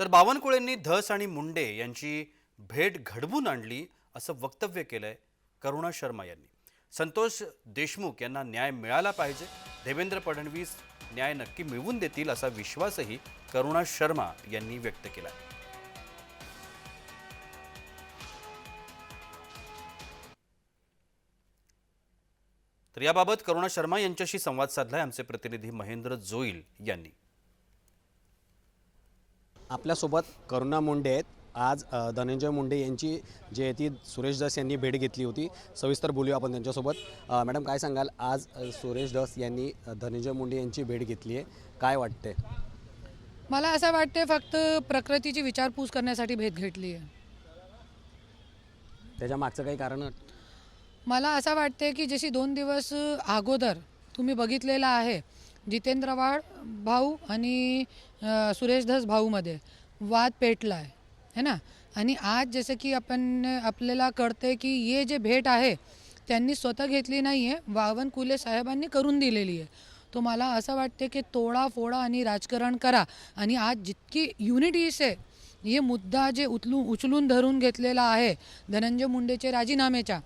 तर बावनकुळेंनी धस आणि मुंडे यांची भेट घडवून आणली असं वक्तव्य केलंय करुणा शर्मा यांनी. संतोष देशमुख यांना न्याय मिळाला पाहिजे. देवेंद्र फडणवीस न्याय नक्की मिळवून देतील असा विश्वासही करुणा शर्मा यांनी व्यक्त केला. तर याबाबत करुणा शर्मा यांच्याशी संवाद साधलाय. आमचे प्रतिनिधी महेंद्र जोईल यांनी. आपल्यासोबत करुणा मुंडे आहेत. आज धनंजय मुंडे यांची जी आहे ती सुरेश दस यांनी भेट घेतली होती. सविस्तर बोलूया आपण त्यांच्यासोबत. मॅडम काय सांगाल? आज सुरेश दस यांनी धनंजय मुंडे यांची भेट घेतली आहे. काय वाटते मला असं वाटते फक्त प्रकृतीची विचारपूस करण्यासाठी भेट घेतली आहे. त्याच्या मागचं काही कारण? मला असं वाटते की जशी दोन दिवस अगोदर तुम्ही बघितलेलं आहे जितेंद्र वाड भाऊ आणि सुरेश धस भाऊमध्ये. वाद पेटला आहे है ना? आणि आज जसं की आपण आपल्याला कळते की ये जे भेट आहे त्यांनी स्वतः घेतली नाही आहे वावनकुले साहेबांनी करून दिलेली आहे. तो मला असं वाटते की तोडा फोडा आणि राजकारण करा. आणि आज जितकी युनिटीस आहे हे मुद्दा जे उचलून उचलून धरून घेतलेला आहे धनंजय मुंडेचे राजीनाम्याच्या.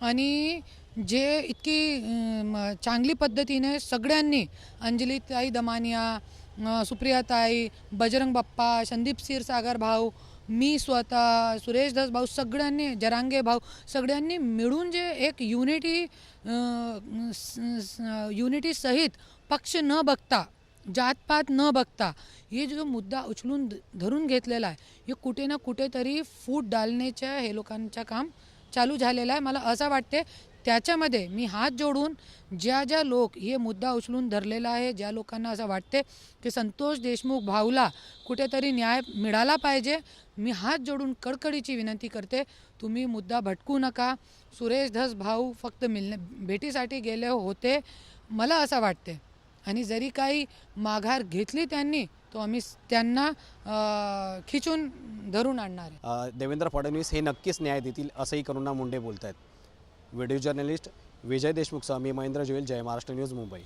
आणि जे इतकी चांगली पद्धतीने सगळ्यांनी अंजलीताई दमानिया सुप्रियाताई बजरंग बाप्पा संदीप क्षीरसागर भाऊ मी स्वतः सुरेश दास भाऊ सगळ्यांनी जरांगे भाऊ सगळ्यांनी मिळून जे एक युनिटी युनिटी सहित पक्ष न बघता जातपात न बघता हे जो मुद्दा उचलून धरून घेतलेला आहे हे कुठे ना कुठेतरी फूट डालण्याच्या हे लोकांचं काम चालू झालेलं आहे. मला असं वाटते त्याच्यामध्ये मी हात जोडून ज्या ज्या लोक हे मुद्दा उचलून धरलेला आहे ज्या लोकांना असं वाटते की संतोष देशमुख भाऊला कुठेतरी न्याय मिळाला पाहिजे मी हात जोडून कडकडीची विनंती करते तुम्ही मुद्दा भटकू नका. सुरेश धस भाऊ फक्त मिलने भेटीसाठी गेले होते मला असं वाटते आणि जरी काही माघार घेतली त्यांनी तो आम्ही त्यांना खिचून धरून आणणार आहे. देवेंद्र फडणवीस हे नक्कीच न्याय देतील असंही करुणा मुंडे बोलत आहेत व्हिडिओ जर्नलिस्ट विजय देशमुखसह मी महेंद्र जोईल जय महाराष्ट्र न्यूज मुंबई